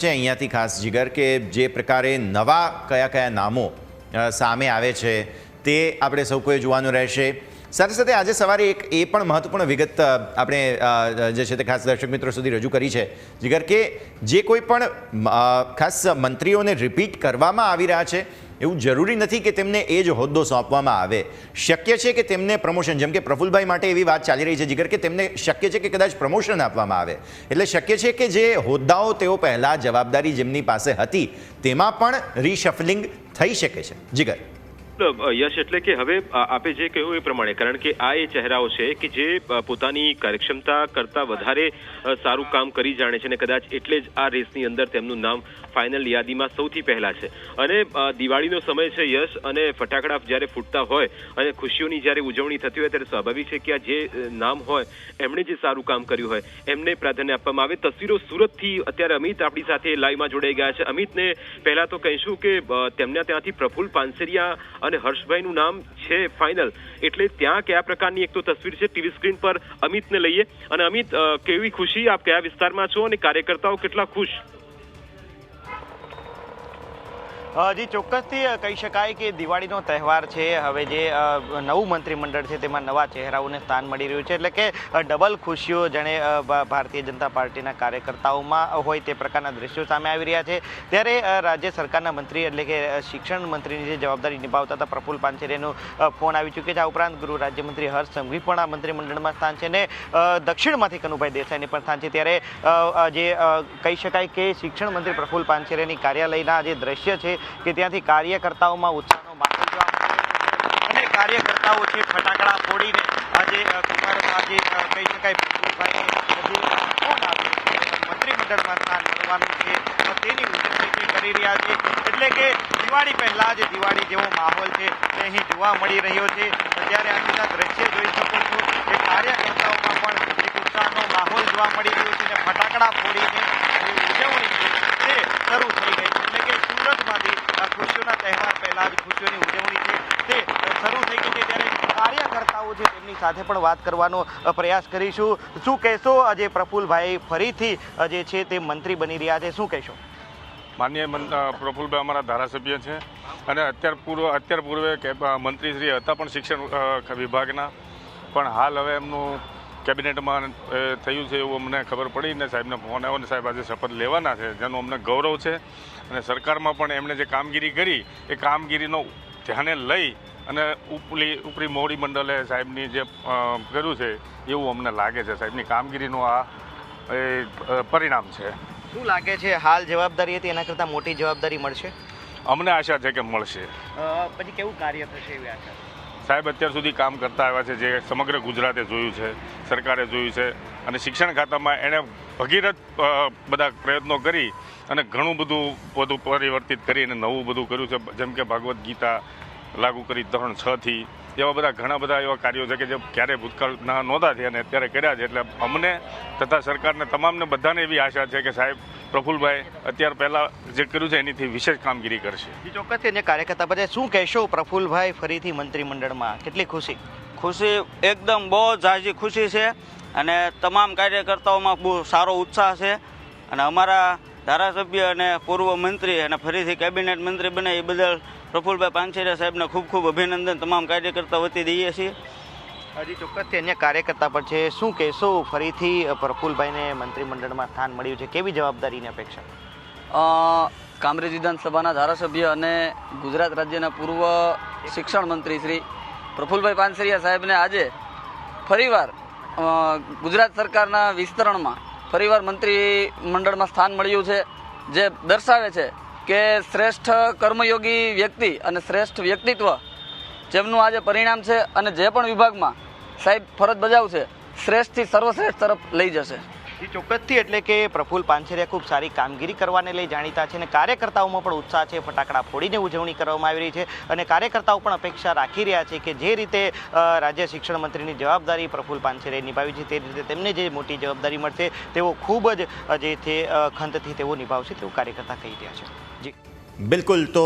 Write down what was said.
છે અહીંયાથી ખાસ જીગર કે જે પ્રકારે નવા કયા કયા નામો સામે આવે છે તે આપણે સૌ કોઈ જોવાનું રહેશે. સાથે સાથે આજે સવારે એક એ પણ મહત્વપૂર્ણ વિગત આપણે જે છે તે ખાસ દર્શક મિત્રો સુધી રજૂ કરી છે. જીગર કે જે કોઈ પણ ખાસ મંત્રીઓને રિપીટ કરવામાં આવી રહ્યા છે એવું જરૂરી નથી કે તેમને એ જ હોદ્દો સોંપવામાં આવે. શક્ય છે કે તેમને પ્રમોશન, જેમ કે પ્રફુલભાઈ માટે એવી વાત ચાલી રહી છે જીગર, કે તેમને શક્ય છે કે કદાચ પ્રમોશન આપવામાં આવે. એટલે શક્ય છે કે જે હોદ્દાઓ તેઓ પહેલાં જવાબદારી જેમની પાસે હતી, તેમાં પણ રીશફલિંગ થઈ શકે છે. જીગર. યશ એટલે કે હવે આપે જે કહ્યું એ પ્રમાણે, કારણ કે આ એ ચહેરાઓ છે કે જે પોતાની કાર્યક્ષમતા કરતા વધારે સારું કામ કરી જાણે છે અને કદાચ એટલે જ આ રેસની અંદર તેમનું નામ ફાઇનલ યાદીમાં સૌથી પહેલા છે. અને દિવાળીનો સમય છે યશ અને ફટાકડા જ્યારે ફૂટતા હોય અને ખુશીઓની જ્યારે ઉજવણી થતી હોય ત્યારે સ્વાભાવિક છે કે આ જે નામ હોય, એમણે જે સારું કામ કર્યું હોય, એમને પ્રાધાન્ય આપવામાં આવે. તસવીરો સુરતથી અત્યારે અમિત આપણી સાથે લાઈવમાં જોડાઈ ગયા છે. અમિતને પહેલા તો કહીશું કે તેમના ત્યાંથી પ્રફુલ પાનસેરિયા અને હર્ષભાઈનું નામ છે ફાઇનલ એટલે ત્યાં કયા પ્રકારની એક તો તસવીર છે ટીવી સ્ક્રીન પર અમિતને લઈએ. અને અમિત કેવી ખુશી? આપ કયા વિસ્તારમાં છો અને કાર્યકર્તાઓ કેટલા ખુશ? જી, ચોક્કસથી કહી શકાય કે દિવાળીનો તહેવાર છે. હવે જે નવું મંત્રીમંડળ છે, તેમાં નવા ચહેરાઓને સ્થાન મળી રહ્યું છે. એટલે કે ડબલ ખુશીઓ જેણે ભારતીય જનતા પાર્ટીના કાર્યકર્તાઓમાં હોય તે પ્રકારના દ્રશ્યો સામે આવી રહ્યા છે. ત્યારે રાજ્ય સરકારના મંત્રી એટલે કે શિક્ષણ મંત્રીની જે જવાબદારી નિભાવતા હતા પ્રફુલ પાનસેરીનું ફોન આવી ચૂક્યો છે. આ ઉપરાંત ગૃહ રાજ્યમંત્રી હર્ષ સંઘવી પણ આ મંત્રીમંડળમાં સ્થાન છે અને દક્ષિણમાંથી કનુભાઈ દેસાઈની પણ સ્થાન છે. ત્યારે જે કહી શકાય કે શિક્ષણ મંત્રી પ્રફુલ પાનસેરીની કાર્યાલયના જે દ્રશ્ય છે કે ત્યાંથી કાર્યકર્તાઓમાં ઉત્સાહનો માહોલ જોવા અને કાર્યકર્તાઓ છે ફટાકડા ફોડીને આજે કુમાર આજે કહી શકાય મંત્રીમંડળમાં સ્થાન મળવાનું છે. તેની ઉજવણી કરી રહ્યા છે. એટલે કે દિવાળી પહેલા જે દિવાળી જેવો માહોલ છે. તે અહીં જોવા મળી રહ્યો છે. અત્યારે આજના દ્રશ્ય જોઈ શકો છો કે કાર્યકર્તાઓમાં પણ એક ઉત્સાહનો માહોલ જોવા મળી રહ્યો છે અને ફટાકડા ફોડીને ઉજવણી છે તે શરૂ થઈ ગઈ છે એટલે કે સુરતમાંથી આ ખુશીઓના પહેલા ખુશીઓની ઉજવણી છે. તે શરૂ થઈ ગઈ છે ત્યારે કાર્યકર્તાઓ છે તેમની સાથે પણ વાત કરવાનો પ્રયાસ કરીશું. શું કહેશો? આજે પ્રફુલભાઈ ફરીથી જે છે તે મંત્રી બની રહ્યા છે. શું કહેશો? માન્ય પ્રફુલભાઈ અમારા ધારાસભ્ય છે અને અત્યાર પૂર્વ, અત્યાર પૂર્વે મંત્રીશ્રી હતા પણ શિક્ષણ વિભાગના. પણ હાલ હવે એમનું કેબિનેટમાં થયું છે એવું અમને ખબર પડી ને સાહેબને ફોન આવ્યો ને સાહેબ આજે શપથ લેવાના છે જેનું અમને ગૌરવ છે. અને સરકારમાં પણ એમણે જે કામગીરી કરી એ કામગીરીનો ધ્યાને લઈ અને ઉપલી ઉપરી મોડી મંડળે સાહેબની જે કર્યું છે એવું અમને લાગે છે. સાહેબની કામગીરીનું આ એ, પરિણામ છે. શું લાગે છે હાલ જવાબદારી હતી? એના કરતાં મોટી જવાબદારી મળશે? અમને આશા છે કે મળશે. પછી કેવું કાર્ય થશે એવી આશા સાહેબ, અત્યાર સુધી કામ કરતા આવ્યા છે, જે સમગ્ર ગુજરાતે જોયું છે, સરકારે જોયું છે, અને શિક્ષણ ખાતામાં એણે ભગીરથ બધા પ્રયત્નો કરી અને ઘણું બધું બધું પરિવર્તિત કરી અને નવું બધું કર્યું છે. જેમ કે ભાગવદ્ ગીતા લાગુ કરી ધોરણ છથી એવા બધા ઘણા બધા એવા કાર્યો છે કે જે ક્યારેય ભૂતકાળના નહોતા થયા અને અત્યારે કર્યા છે. એટલે અમને તથા સરકારને, તમામને બધાને એવી આશા છે કે સાહેબ પ્રફુલભાઈ અત્યાર પહેલાં જે કર્યું છે એનીથી વિશેષ કામગીરી કરશે. ચોક્કસથી અને કાર્યકર્તા બધા શું કહેશો પ્રફુલભાઈ ફરીથી મંત્રીમંડળમાં? કેટલી ખુશી? ખુશી એકદમ બહુ ઝાઝી ખુશી છે અને તમામ કાર્યકર્તાઓમાં બહુ સારો ઉત્સાહ છે. અને અમારા ધારાસભ્ય અને પૂર્વ મંત્રી અને ફરીથી કેબિનેટ મંત્રી બને એ બદલ પ્રફુલભાઈ પાનસેરિયા સાહેબને ખૂબ ખૂબ અભિનંદન. તમામ કાર્યકર્તા વતી દઈએ છીએ. હજી ચોક્કસથી અન્ય કાર્યકર્તા પર છે. શું કહેશો? ફરીથી પ્રફુલભાઈને મંત્રીમંડળમાં સ્થાન મળ્યું છે. કેવી જવાબદારીની અપેક્ષા? કામરેજ વિધાનસભાના ધારાસભ્ય અને ગુજરાત રાજ્યના પૂર્વ શિક્ષણ મંત્રી શ્રી પ્રફુલભાઈ પાનસરિયા સાહેબને આજે ફરીવાર ગુજરાત સરકારના વિસ્તરણમાં ફરીવાર મંત્રી મંડળમાં સ્થાન મળ્યું છે. જે દર્શાવે છે કે શ્રેષ્ઠ કર્મયોગી વ્યક્તિ અને શ્રેષ્ઠ વ્યક્તિત્વ જેમનું આજે પરિણામ છે અને જે પણ વિભાગમાં સાહેબ ફરજ બજાવશે. શ્રેષ્ઠથી સર્વશ્રેષ્ઠ તરફ લઈ જશે. ચોક્કસથી એટલે કે પ્રફુલ પાનસેરિયા ખૂબ સારી કામગીરી કરવાને લઈ જાણીતા છે અને કાર્યકર્તાઓમાં પણ ઉત્સાહ છે ફટાકડા ફોડીને ઉજવણી કરવામાં આવી રહી છે અને કાર્યકર્તાઓ પણ અપેક્ષા રાખી રહ્યા છે કે જે રીતે રાજ્ય શિક્ષણ મંત્રીની જવાબદારી પ્રફુલ પાનસેરિયાએ નિભાવી છે તે રીતે તેમને જે મોટી જવાબદારી મળશે તેઓ ખૂબ જ જે છે ખંતથી તેઓ નિભાવશે તેવું કાર્યકર્તા કહી રહ્યા છે. જી. બિલકુલ તો